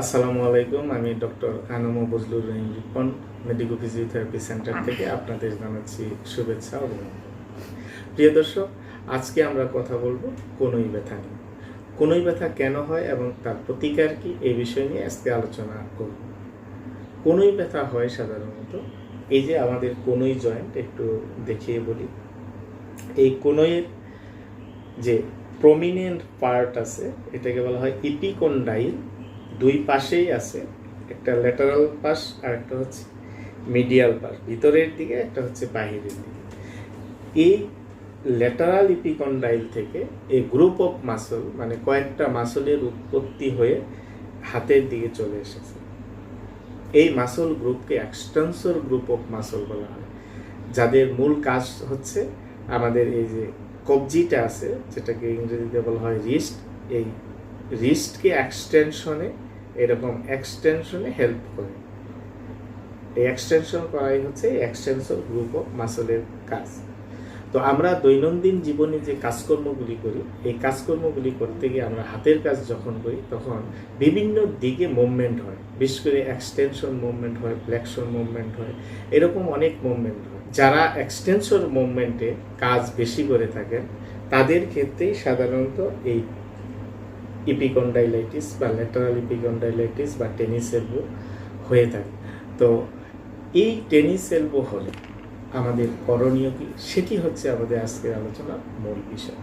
আসসালামু আলাইকুম আমি doctor Anam Bazlur Rahim Ripon medico physiotherapy centre থেকে আপনাদের জানাচ্ছি শুভেচ্ছা অভিনন্দন। প্রিয় দর্শক আজকে আমরা কথা বলব কোনই ব্যথা নিয়ে। কোনই ব্যথা কেন হয় এবং তার প্রতিকার কি এই বিষয় নিয়ে আজকে আলোচনা করব। কোনই ব্যথা হয় সাধারণত এই যে আমাদের কোনই জয়েন্ট একটু দেখিয়ে বলি। এই কোনইয়ের যে প্রমিনেন্ট পার্ট আছে এটাকে বলা হয় ইপিকন্ডাইল দুই পাশেই আছে। একটা ল্যাটারাল পাশ আর একটা হচ্ছে মিডিয়াল পাশ। ভিতরের দিকে, একটা হচ্ছে বাহিরের দিকে। এই ল্যাটারাল ইপিকন্ডাইল থেকে এই গ্রুপ অফ মাসল মানে কয়েকটা মাসলের উৎপত্তি হয়ে হাতের দিকে চলে এসেছে। এই মাসল গ্রুপকে এক্সটেন্সর গ্রুপ অফ মাসল বলা হয়। যাদের মূল কাজ হচ্ছে আমাদের এই যে কবজিটা আছে, যেটাকে ইংরেজিতে বলা হয় রিস্ট এই রিস্টকে এক্সটেনশনে এরকম এক্সটেনশনে হেল্প করে। এই এক্সটেনশন করাই হচ্ছে এক্সটেনশন গ্রুপ অফ মাসলের কাজ। তো আমরা দৈনন্দিন জীবনে যে কাজকর্মগুলি করি, এই কাজকর্মগুলি করতে গিয়ে আমরা হাতের কাজ যখন করি, তখন বিভিন্ন দিকে মুভমেন্ট হয়। বিশেষ করে এক্সটেনশন মুভমেন্ট হয় ফ্লেকশন মুভমেন্ট হয়, এরকম অনেক মুভমেন্ট হয়। যারা এক্সটেনশন মুভমেন্টে কাজ বেশি করে থাকেন, তাদের ক্ষেত্রেই সাধারণত এই ইপিকন্ডাইলাইটিস বা ল্যাটারাল ইপিকন্ডাইলাইটিস বা টেনিস এলবো হয়ে থাকে। তো এই টেনিস এলবো হলে আমাদের করণীয় কি? সেটি হচ্ছে আমাদের আজকের আলোচনার মূল বিষয়।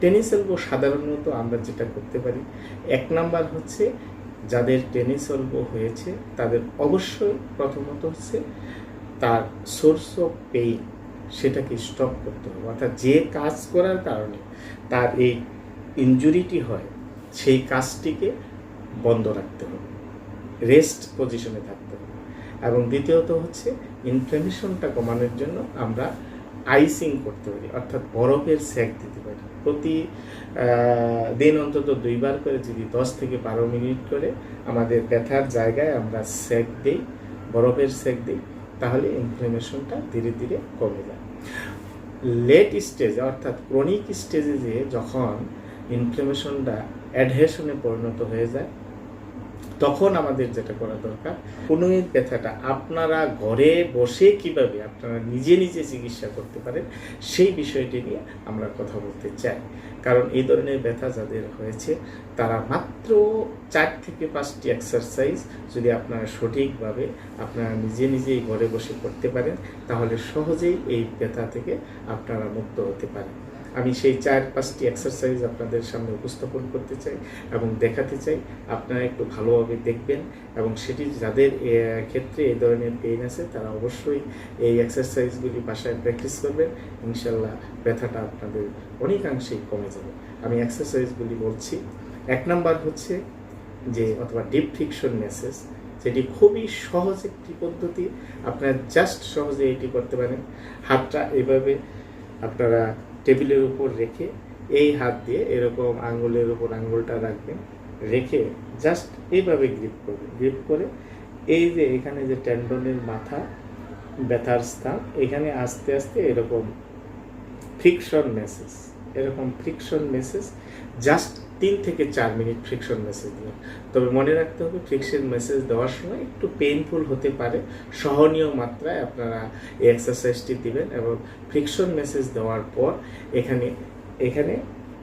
টেনিস এলবো সাধারণত আমরা যেটা করতে পারি, এক নাম্বার হচ্ছে যাদের টেনিস এলবো হয়েছে, তাদের অবশ্যই প্রথমত হচ্ছে তার সোর্স অফ পেইন সেটাকে স্টপ করতে হবে। অর্থাৎ যে কাজ করার কারণে তার এই ইনজুরিটি হয় সেই কাজটিকে বন্ধ রাখতে হবে রেস্ট পজিশনে থাকতে হবে। এবং দ্বিতীয়ত হচ্ছে ইনফ্লামেশনটা কমানোর জন্য আমরা আইসিং করতে পারি, অর্থাৎ বরফের সেক দিতে পারি। প্রতি দিন অন্তত দুইবার করে যদি দশ থেকে বারো মিনিট করে আমাদের ব্যথার জায়গায় আমরা সেক দিই, বরফের সেক দিই, তাহলে ইনফ্লামেশনটা ধীরে ধীরে কমে যায়। লেট স্টেজে অর্থাৎ ক্রনিক স্টেজে যে যখন ইনফ্লামেশনটা অ্যাডহেশনে পরিণত হয়ে যায়, তখন আমাদের যেটা করা দরকার কোনোই ব্যথাটা আপনারা ঘরে বসে কীভাবে আপনারা নিজে নিজে চিকিৎসা করতে পারেন, সেই বিষয়টি নিয়ে আমরা কথা বলতে চাই। কারণ এই ধরনের ব্যথা যাদের হয়েছে, তারা মাত্র চার থেকে পাঁচটি এক্সারসাইজ যদি আপনারা সঠিকভাবে আপনারা নিজে নিজেই ঘরে বসে করতে পারেন, তাহলে সহজেই এই ব্যথা থেকে আপনারা মুক্ত হতে পারেন। আমি সেই চার পাঁচটি এক্সারসাইজ আপনাদের সামনে উপস্থাপন করতে চাই এবং দেখাতে চাই। আপনারা একটু ভালোভাবে দেখবেন এবং সেটি যাদের ক্ষেত্রে এই ধরনের পেইন আছে, তারা অবশ্যই এই এক্সারসাইজগুলি বাসায় প্র্যাকটিস করবেন। ইনশাল্লাহ ব্যথাটা আপনাদের অনেকাংশেই কমে যাবে। আমি এক্সারসাইজগুলি বলছি। এক নাম্বার হচ্ছে যে, অথবা ডিপ ফিকশন মেসেজ যেটি খুবই সহজ একটি পদ্ধতি। আপনারা জাস্ট সহজে এটি করতে পারেন। হাতটা এভাবে আপনারা টেবিলের উপর রেখে এই হাত দিয়ে এরকম আঙ্গুলের উপর আঙ্গুলটা রাখবেন, রেখে জাস্ট এইভাবে গ্রিপ করবেন। গ্রিপ করে এই যে এখানে যে ট্যান্ডনের মাথা, ব্যথার স্থান, এখানে আস্তে আস্তে এরকম ফ্রিকশন মেসেজ এরকম ফ্রিকশন মেসেজ জাস্ট তিন থেকে চার মিনিট ফ্রিকশন মেসেজ দিবেন তবে মনে রাখতে হবে ফ্রিকশন মেসেজ দেওয়ার সময় একটু পেইনফুল হতে পারে। সহনীয় মাত্রায় আপনারা এই এক্সারসাইজটি দিবেন এবং ফ্রিকশন মেসেজ দেওয়ার পর এখানে এখানে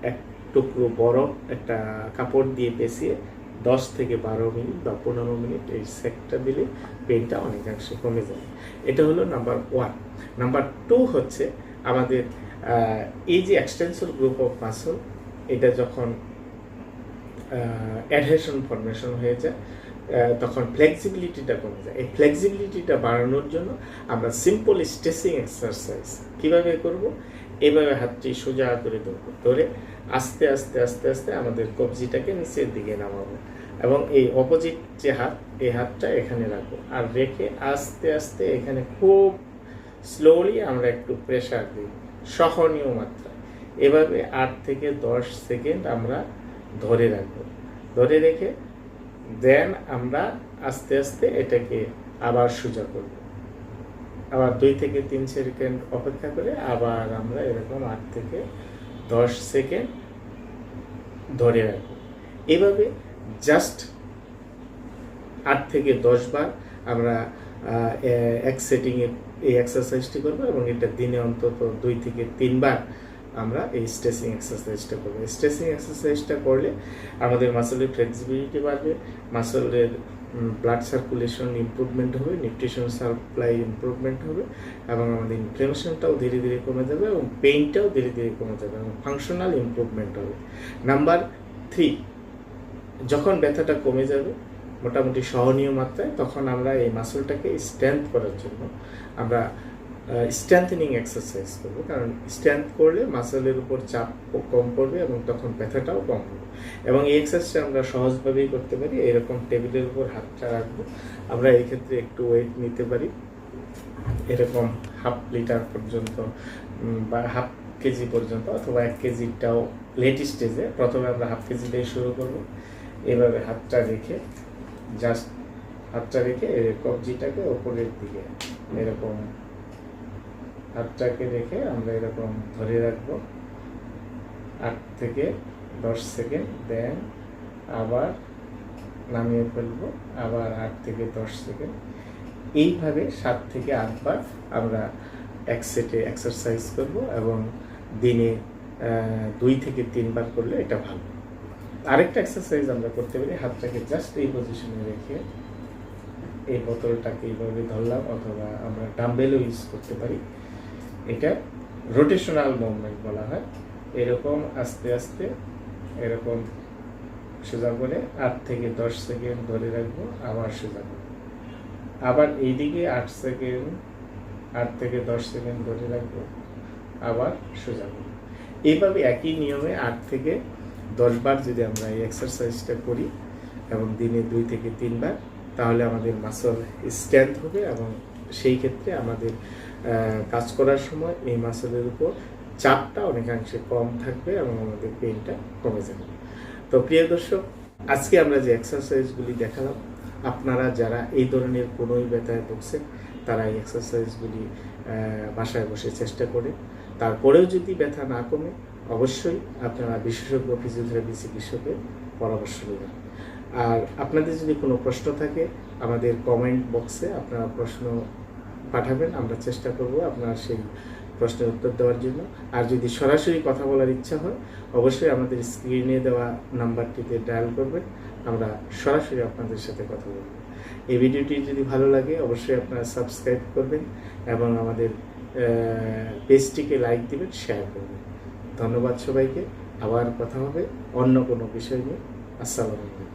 এক টুকরো বরফ একটা কাপড় দিয়ে পেঁচিয়ে দশ থেকে বারো মিনিট বা পনেরো মিনিট এই সেকটা দিলে পেনটা অনেকাংশে কমে যাবে। এটা হলো নাম্বার ওয়ান নাম্বার টু হচ্ছে আমাদের এই যে এক্সটেন্সর গ্রুপ অফ মাসল এটা যখন অ্যাডহেশন ফর্মেশন হয়ে যায় তখন ফ্লেক্সিবিলিটিটা কমে যায়। এই ফ্লেক্সিবিলিটিটা বাড়ানোর জন্য আমরা সিম্পল স্ট্রেসিং এক্সারসাইজ কীভাবে করব? এভাবে হাতটি সোজা করে ধরবো ধরে আস্তে আস্তে আস্তে আস্তে আমাদের কবজিটাকে নিচের দিকে নামাবো এবং এই অপোজিট যে হাত, এই হাতটা এখানে রাখব আর রেখে আস্তে আস্তে এখানে খুব স্লোলি আমরা একটু প্রেশার দিই, সহনীয় মাত্রা এভাবে আট থেকে দশ সেকেন্ড আমরা ধরে রাখব। ধরে রেখে দেন আমরা আস্তে আস্তে এটাকে আবার সোজা করব। আবার দুই থেকে তিন সেকেন্ড অপেক্ষা করে আবার আমরা এরকম আট থেকে দশ সেকেন্ড ধরে রাখব। এভাবে জাস্ট আট থেকে দশ বার আমরা এক সেটিংয়ে এই এক্সারসাইজটি করব এবং এটা দিনে অন্তত দুই থেকে তিনবার আমরা এই স্ট্রেসিং এক্সারসাইজটা করব। স্ট্রেসিং এক্সারসাইজটা করলে আমাদের মাসেলের ফ্লেক্সিবিলিটি বাড়বে মাসেলের ব্লাড সার্কুলেশন ইমপ্রুভমেন্ট হবে নিউট্রিশন সাপ্লাই ইমপ্রুভমেন্ট হবে এবং আমাদের ইনফ্লেমেশনটাও ধীরে ধীরে কমে যাবে এবং পেইনটাও ধীরে ধীরে কমে যাবে এবং ফাংশনাল ইমপ্রুভমেন্ট হবে। নাম্বার থ্রি যখন ব্যথাটা কমে যাবে, মোটামুটি সহনীয় মাত্রায়, তখন আমরা এই মাসলটাকে স্ট্রেংথ করার জন্য আমরা স্ট্রেংথেনিং এক্সারসাইজ করব। কারণ স্ট্রেংথ করলে মাসেলের উপর চাপ কম পড়বে এবং তখন ব্যথাটাও কম হবে। এবং এই এক্সারসাইজটা আমরা সহজভাবেই করতে পারি। এরকম টেবিলের উপর হাতটা রাখব। আমরা এই ক্ষেত্রে একটু ওয়েট নিতে পারি। এরকম হাফ লিটার পর্যন্ত বা হাফ কেজি পর্যন্ত অথবা এক কেজিটাও লেট স্টেজে প্রথমে আমরা হাফ কেজি দিয়ে শুরু করব। এভাবে হাতটা রেখে জাস্ট হাতটা রেখে কবজিটাকে ওপরের দিকে এরকম হাতটাকে রেখে আমরা এরকম ধরে রাখব। আট থেকে দশ সেকেন্ড, দেন আবার নামিয়ে ফেলব, আবার আট থেকে দশ সেকেন্ড। এইভাবে সাত থেকে আটবার আমরা এক সেটে এক্সারসাইজ করব এবং দিনে দুই থেকে তিনবার করলে এটা ভালো। আরেকটা এক্সারসাইজ আমরা করতে পারি, হাতটাকে জাস্ট এই পজিশনে রেখে এই বোতলটাকে এইভাবে ধরলাম অথবা আমরা ডাম্বেলও ইউজ করতে পারি। এটা রোটেশনাল মুভমেন্ট বলা হয়। এরকম আস্তে আস্তে, এরকম সোজা করে আট থেকে দশ সেকেন্ড ধরে রাখব, আবার সোজা করব আবার এইদিকে আট সেকেন্ড, আট থেকে দশ সেকেন্ড ধরে রাখব, আবার সোজা করব এইভাবে একই নিয়মে আট থেকে দশ বার যদি আমরা এই এক্সারসাইজটা করি, এবং দিনে দুই থেকে তিনবার, তাহলে আমাদের মাসল স্ট্রেংথ হবে এবং সেই ক্ষেত্রে আমাদের কাজ করার সময় এই মাসলের উপর চাপটা অনেকাংশে কম থাকবে এবং আমাদের পেইনটা কমে যাবে। তো প্রিয় দর্শক, আজকে আমরা যে এক্সারসাইজগুলি দেখালাম, আপনারা যারা এই ধরনের কোনোই ব্যথায় ভুগছেন, তারা এই এক্সারসাইজগুলি বাসায় বসে চেষ্টা করে তারপরেও যদি ব্যথা না কমে, অবশ্যই আপনারা বিশেষজ্ঞ ফিজিওথেরাপি চিকিৎসকের পরামর্শ নেবেন। আর আপনাদের যদি কোনো প্রশ্ন থাকে, আমাদের কমেন্ট বক্সে আপনারা প্রশ্ন পাঠাবেন, আমরা চেষ্টা করব আপনার সেই প্রশ্নের উত্তর দেওয়ার জন্য। আর যদি সরাসরি কথা বলার ইচ্ছা হয়, অবশ্যই আমাদের স্ক্রিনে দেওয়া নাম্বারটিতে ডায়াল করবেন, আমরা সরাসরি আপনাদের সাথে কথা বলব। এই ভিডিওটি যদি ভালো লাগে, অবশ্যই আপনারা সাবস্ক্রাইব করবেন এবং আমাদের পেজটিকে লাইক দিবেন, শেয়ার করবেন। ধন্যবাদ সবাইকে, আবার কথা হবে অন্য কোনো বিষয় নিয়ে। আসসালামু আলাইকুম।